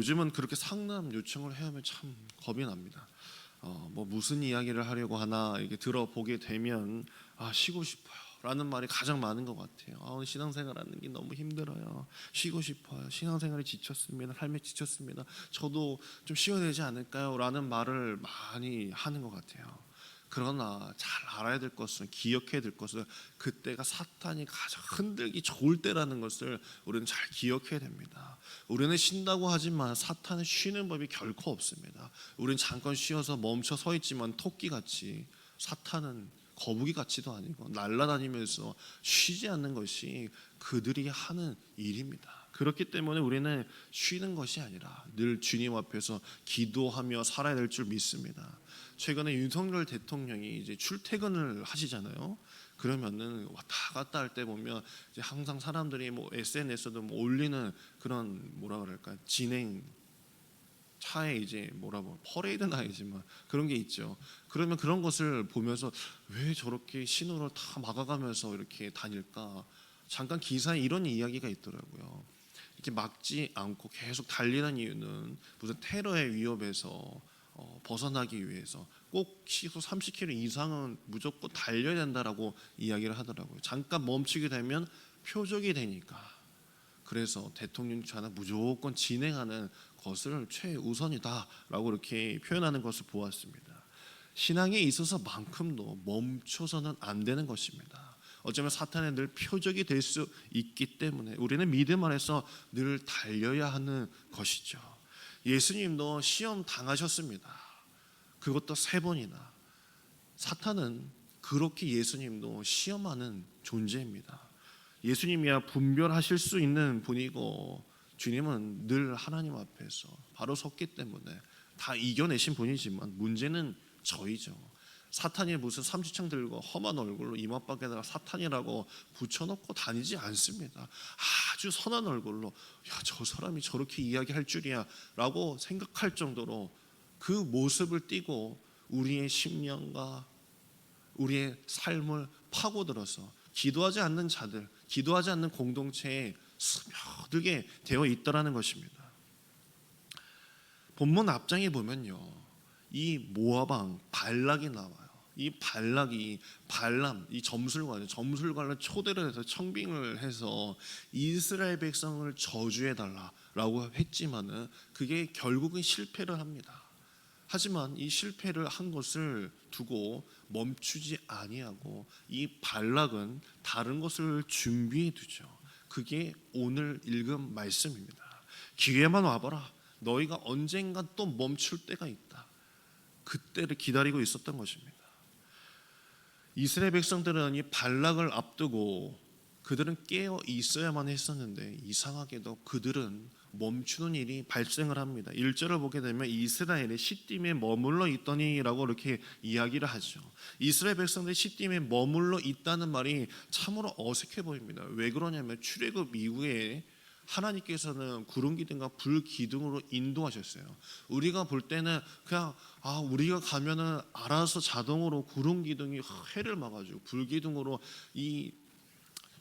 요즘은 그렇게 상담 요청을 해야 하면 참 겁이 납니다. 어, 뭐 무슨 이야기를 하려고 하나 이게 들어보게 되면 아 쉬고 싶어요라는 말이 가장 많은 것 같아요. 아, 신앙생활하는 게 너무 힘들어요. 쉬고 싶어요. 신앙생활이 지쳤습니다. 삶에 지쳤습니다. 저도 좀 쉬어야 되지 않을까요?라는 말을 많이 하는 것 같아요. 그러나 잘 알아야 될 것은 기억해야 될 것은 그때가 사탄이 가장 흔들기 좋을 때라는 것을 우리는 잘 기억해야 됩니다. 우리는 쉰다고 하지만 사탄은 쉬는 법이 결코 없습니다. 우리는 잠깐 쉬어서 멈춰 서 있지만 토끼 같이 사탄은 거북이 같이도 아니고 날아다니면서 쉬지 않는 것이 그들이 하는 일입니다. 그렇기 때문에 우리는 쉬는 것이 아니라 늘 주님 앞에서 기도하며 살아야 될 줄 믿습니다. 최근에 윤석열 대통령이 이제 출퇴근을 하시잖아요. 그러면은 왔다 갔다 할 때 보면 이제 항상 사람들이 뭐 SNS에도 뭐 올리는 그런 뭐라 그럴까 진행 차에 이제 뭐라 뭐 퍼레이드는 아니지만 그런 게 있죠. 그러면 그런 것을 보면서 왜 저렇게 신호를 다 막아가면서 이렇게 다닐까? 잠깐 기사에 이런 이야기가 있더라고요. 이렇게 막지 않고 계속 달리는 이유는 무슨 테러의 위협에서 어, 벗어나기 위해서 꼭 시속 30km 이상은 무조건 달려야 된다라고 이야기를 하더라고요. 잠깐 멈추게 되면 표적이 되니까. 그래서 대통령 차는 무조건 진행하는 것을 최우선이다라고 이렇게 표현하는 것을 보았습니다. 신앙에 있어서만큼도 멈춰서는 안 되는 것입니다. 어쩌면 사탄의 늘 표적이 될 수 있기 때문에 우리는 믿음 안에서 늘 달려야 하는 것이죠. 예수님도 시험 당하셨습니다. 그것도 세 번이나. 사탄은 그렇게 예수님도 시험하는 존재입니다. 예수님이야 분별하실 수 있는 분이고 주님은 늘 하나님 앞에서 바로 섰기 때문에 다 이겨내신 분이지만 문제는 저희죠. 사탄이 무슨 삼지창 들고 험한 얼굴로 이마박에다가 사탄이라고 붙여놓고 다니지 않습니다. 아주 선한 얼굴로 야 저 사람이 저렇게 이야기할 줄이야라고 생각할 정도로 그 모습을 띠고 우리의 심령과 우리의 삶을 파고들어서 기도하지 않는 자들, 기도하지 않는 공동체에 스며들게 되어 있다라는 것입니다. 본문 앞장에 보면요, 이 모아방 발락이 나와요. 이 발락이 발람, 이 점술관, 점술관을 초대를 해서 청빙을 해서 이스라엘 백성을 저주해 달라라고 했지만은 그게 결국은 실패를 합니다. 하지만 이 실패를 한 것을 두고 멈추지 아니하고 이 발락은 다른 것을 준비해 두죠. 그게 오늘 읽은 말씀입니다. 기회만 와봐라. 너희가 언젠가 또 멈출 때가 있다. 그때를 기다리고 있었던 것입니다. 이스라엘 백성들은 이 발락을 앞두고 그들은 깨어 있어야만 했었는데 이상하게도 그들은 멈추는 일이 발생을 합니다. 1절을 보게 되면 이스라엘의 시딤에 머물러 있더니라고 이렇게 이야기를 하죠. 이스라엘 백성들이 시딤에 머물러 있다는 말이 참으로 어색해 보입니다. 왜 그러냐면 출애굽 이후에 하나님께서는 구름 기둥과 불 기둥으로 인도하셨어요. 우리가 볼 때는 그냥 아 우리가 가면은 알아서 자동으로 구름 기둥이 해를 막아주고 불 기둥으로 이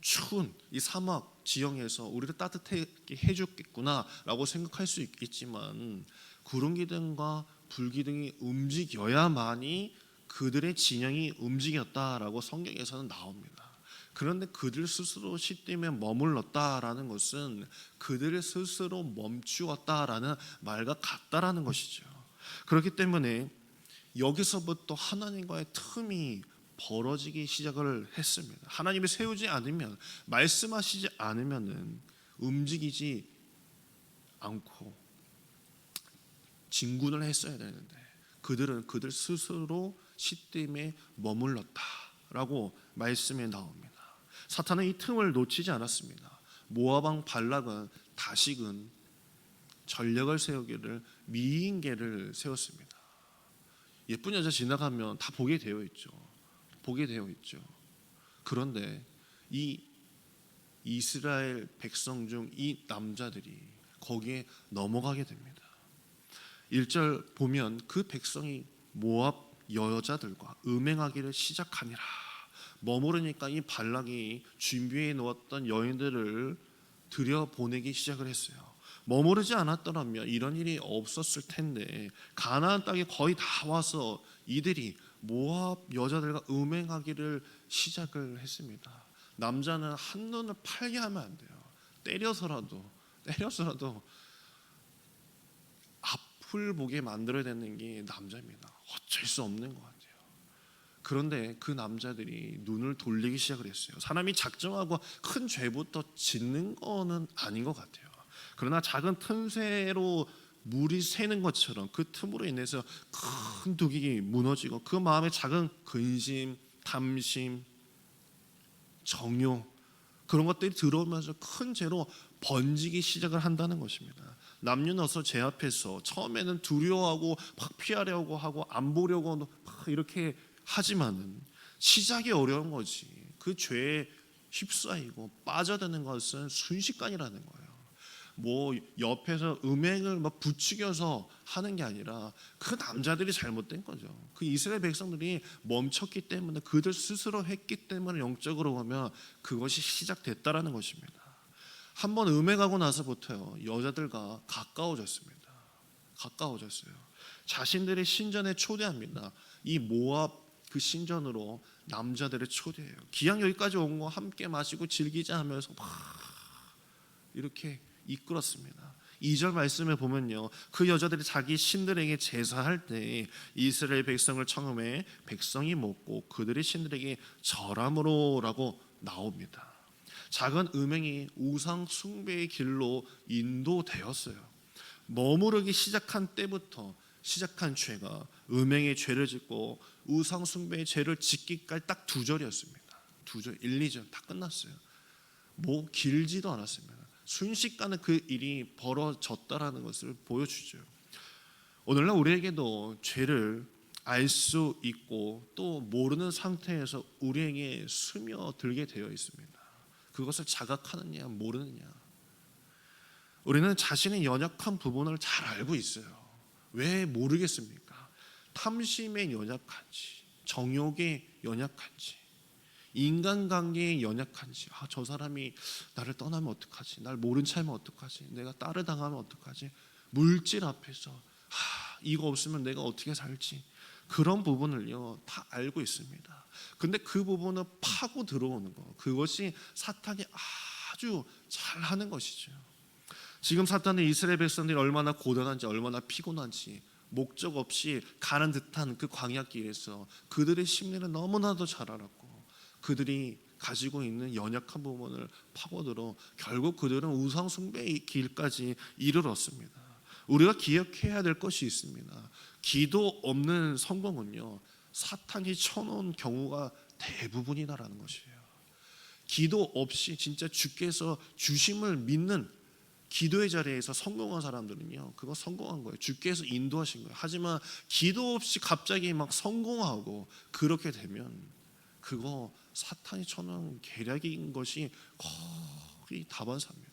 추운 이 사막 지형에서 우리를 따뜻하게 해줬겠구나라고 생각할 수 있겠지만 구름 기둥과 불 기둥이 움직여야만이 그들의 진영이 움직였다라고 성경에서는 나옵니다. 그런데 그들 스스로 시딤에 머물렀다라는 것은 그들 스스로 멈추었다라는 말과 같다라는 것이죠. 그렇기 때문에 여기서부터 하나님과의 틈이 벌어지기 시작을 했습니다. 하나님이 세우지 않으면 말씀하시지 않으면은 움직이지 않고 진군을 했어야 되는데 그들은 그들 스스로 시딤에 머물렀다라고 말씀에 나옵니다. 사탄은 이 틈을 놓치지 않았습니다. 모아방 발락은 다시금 전력을 세우기를 미인계를 세웠습니다. 예쁜 여자 지나가면 다 보게 되어 있죠. 보게 되어 있죠. 그런데 이 이스라엘 백성 중 이 남자들이 거기에 넘어가게 됩니다. 1절 보면 그 백성이 모압 여자들과 음행하기를 시작하니라. 머무르니까 이 발락이 준비해 놓았던 여인들을 들여 보내기 시작을 했어요. 머무르지 않았더라면 이런 일이 없었을 텐데 가나안 땅에 거의 다 와서 이들이 모압 여자들과 음행하기를 시작을 했습니다. 남자는 한 눈을 팔게 하면 안 돼요. 때려서라도 때려서라도 앞을 보게 만들어야 되는 게 남자입니다. 어쩔 수 없는 것 같아요. 그런데 그 남자들이 눈을 돌리기 시작을 했어요. 사람이 작정하고 큰 죄부터 짓는 거는 아닌 것 같아요. 그러나 작은 틈새로 물이 새는 것처럼 그 틈으로 인해서 큰 독이 무너지고 그 마음에 작은 근심, 탐심, 정욕 그런 것들이 들어오면서 큰 죄로 번지기 시작을 한다는 것입니다. 남녀노소 제 앞에서 처음에는 두려워하고 막 피하려고 하고 안 보려고 막 이렇게 하지만은 시작이 어려운 거지. 그 죄에 휩싸이고 빠져드는 것은 순식간이라는 거예요. 뭐 옆에서 음행을 막 부추겨서 하는 게 아니라 그 남자들이 잘못된 거죠. 그 이스라엘 백성들이 멈췄기 때문에 그들 스스로 했기 때문에 영적으로 보면 그것이 시작됐다라는 것입니다. 한번 음행하고 나서부터요 여자들과 가까워졌습니다. 가까워졌어요. 자신들의 신전에 초대합니다. 이 모압 그 신전으로 남자들을 초대해요. 기왕 여기까지 온 거 함께 마시고 즐기자 하면서 막 이렇게 이끌었습니다. 2절 말씀에 보면요. 그 여자들이 자기 신들에게 제사할 때 이스라엘 백성을 처음에 백성이 먹고 그들의 신들에게 절함으로라고 나옵니다. 작은 음행이 우상 숭배의 길로 인도되었어요. 머무르기 시작한 때부터 시작한 죄가 음행의 죄를 짓고 우상 숭배의 죄를 짓기까지 딱 두 절이었습니다. 두 절, 1, 2절 다 끝났어요. 뭐 길지도 않았습니다. 순식간에 그 일이 벌어졌다라는 것을 보여주죠. 오늘날 우리에게도 죄를 알 수 있고 또 모르는 상태에서 우리에게 스며들게 되어 있습니다. 그것을 자각하느냐 모르느냐. 우리는 자신의 연약한 부분을 잘 알고 있어요. 왜 모르겠습니까? 탐심에 연약한지, 정욕에 연약한지, 인간관계에 연약한지, 아, 저 사람이 나를 떠나면 어떡하지? 날 모른 체하면 어떡하지? 내가 딸을 당하면 어떡하지? 물질 앞에서, 아, 이거 없으면 내가 어떻게 살지? 그런 부분을요, 다 알고 있습니다. 근데 그 부분을 파고 들어오는 거, 그것이 사탄이 아주 잘 하는 것이죠. 지금 사탄은 이스라엘 백성들이 얼마나 고단한지, 얼마나 피곤한지, 목적 없이 가는 듯한 그 광야길에서 그들의 심리를 너무나도 잘 알았고 그들이 가지고 있는 연약한 부분을 파고들어 결국 그들은 우상 숭배의 길까지 이르렀습니다. 우리가 기억해야 될 것이 있습니다. 기도 없는 성공은요 사탄이 쳐놓은 경우가 대부분이다라는 것이에요. 기도 없이 진짜 주께서 주심을 믿는 기도의 자리에서 성공한 사람들은요, 그거 성공한 거예요. 주께서 인도하신 거예요. 하지만 기도 없이 갑자기 막 성공하고 그렇게 되면 그거 사탄이 쳐놓은 계략인 것이 거의 다반사입니다.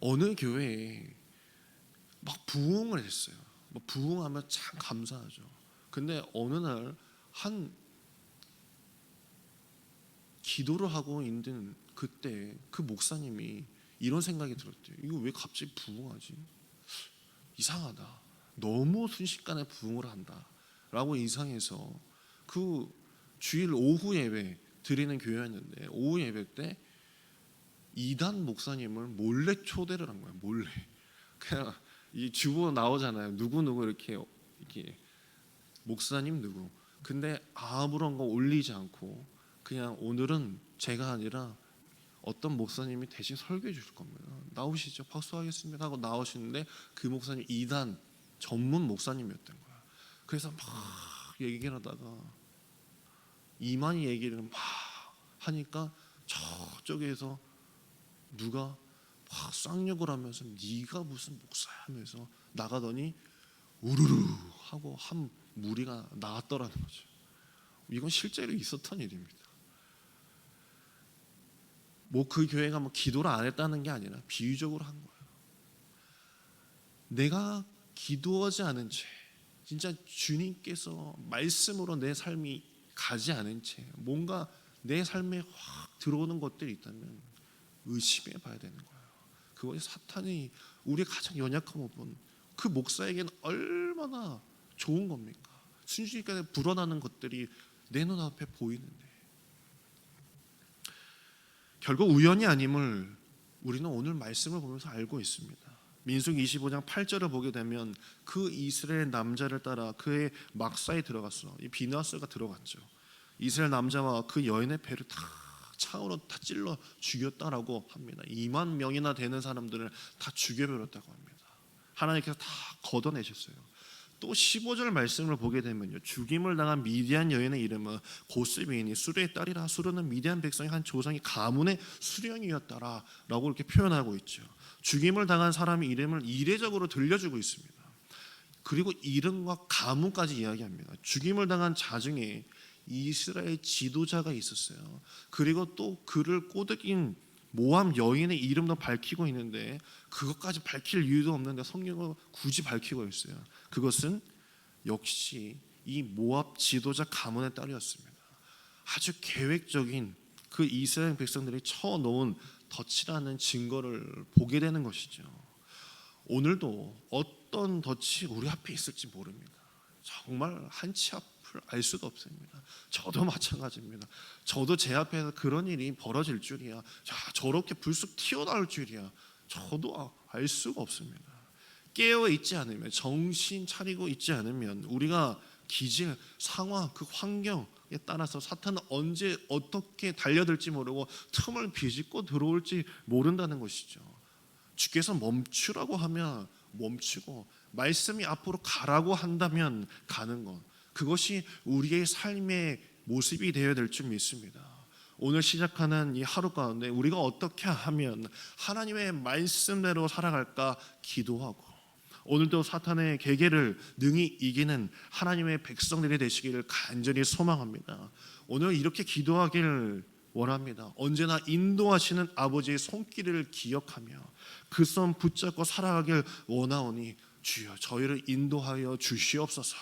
어느 교회에 막 부흥을 했어요. 뭐 부흥하면 참 감사하죠. 근데 어느 날 한 기도를 하고 있는 그때 그 목사님이 이런 생각이 들었대요. 이거 왜 갑자기 부흥하지? 이상하다. 너무 순식간에 부흥을 한다라고 이상해서 그 주일 오후 예배 드리는 교회였는데 오후 예배 때 이단 목사님을 몰래 초대를 한 거예요. 몰래. 그냥 이 주보 나오잖아요. 누구 누구 이렇게 이렇게 목사님 누구. 근데 아무런 거 올리지 않고 그냥 오늘은 제가 아니라 어떤 목사님이 대신 설교해 주실 겁니다. 나오시죠. 박수하겠습니다 하고 나오시는데 그 목사님 이단 전문 목사님이었던 거야. 그래서 막 얘기를 하다가 이만희 얘기를 막 하니까 저쪽에서 누가 막 쌍욕을 하면서 네가 무슨 목사야 하면서 나가더니 우르르 하고 한 무리가 나왔더라는 거죠. 이건 실제로 있었던 일입니다. 뭐 그 교회가 뭐 기도를 안 했다는 게 아니라 비유적으로 한 거예요. 내가 기도하지 않은 채, 진짜 주님께서 말씀으로 내 삶이 가지 않은 채, 뭔가 내 삶에 확 들어오는 것들이 있다면 의심해 봐야 되는 거예요. 그것이 사탄이 우리의 가장 연약한 부분 그 목사에게는 얼마나 좋은 겁니까? 순식간에 불어나는 것들이 내 눈앞에 보이는데 결국 우연이 아님을 우리는 오늘 말씀을 보면서 알고 있습니다. 민숙 25장 8절을 보게 되면 그 이스라엘 남자를 따라 그의 막사에 들어갔어. 이 비나스가 들어갔죠. 이스라엘 남자와 그 여인의 배를 다 창으로 다 찔러 죽였다라고 합니다. 2만 명이나 되는 사람들을 다 죽여버렸다고 합니다. 하나님께서 다 걷어내셨어요. 또 15절 말씀을 보게 되면요. 죽임을 당한 미디안 여인의 이름은 고스비인이 수르의 딸이라 수르는 미디안 백성의 한 조상이 가문의 수령이었다라라고 이렇게 표현하고 있죠. 죽임을 당한 사람의 이름을 이례적으로 들려주고 있습니다. 그리고 이름과 가문까지 이야기합니다. 죽임을 당한 자 중에 이스라엘 지도자가 있었어요. 그리고 또 그를 꼬드긴 모함 여인의 이름도 밝히고 있는데 그것까지 밝힐 이유도 없는데 성경은 굳이 밝히고 있어요. 그것은 역시 이 모압 지도자 가문의 딸이었습니다. 아주 계획적인 그 이스라엘 백성들이 쳐놓은 덫이라는 증거를 보게 되는 것이죠. 오늘도 어떤 덫이 우리 앞에 있을지 모릅니다. 정말 한치 앞을 알 수가 없습니다. 저도 마찬가지입니다. 저도 제 앞에서 그런 일이 벌어질 줄이야. 자, 저렇게 불쑥 튀어나올 줄이야. 저도 아- 알 수가 없습니다. 깨어 있지 않으면 정신 차리고 있지 않으면 우리가 기질, 상황, 그 환경에 따라서 사탄은 언제 어떻게 달려들지 모르고 틈을 비집고 들어올지 모른다는 것이죠. 주께서 멈추라고 하면 멈추고 말씀이 앞으로 가라고 한다면 가는 것 그것이 우리의 삶의 모습이 되어야 될 줄 믿습니다. 오늘 시작하는 이 하루 가운데 우리가 어떻게 하면 하나님의 말씀대로 살아갈까 기도하고 오늘도 사탄의 계계를 능히 이기는 하나님의 백성들이 되시기를 간절히 소망합니다. 오늘 이렇게 기도하기를 원합니다. 언제나 인도하시는 아버지의 손길을 기억하며 그 손 붙잡고 살아가길 원하오니 주여 저희를 인도하여 주시옵소서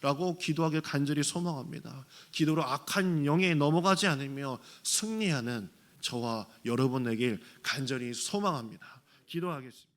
라고 기도하길 간절히 소망합니다. 기도로 악한 영에 넘어가지 않으며 승리하는 저와 여러분에게 간절히 소망합니다. 기도하겠습니다.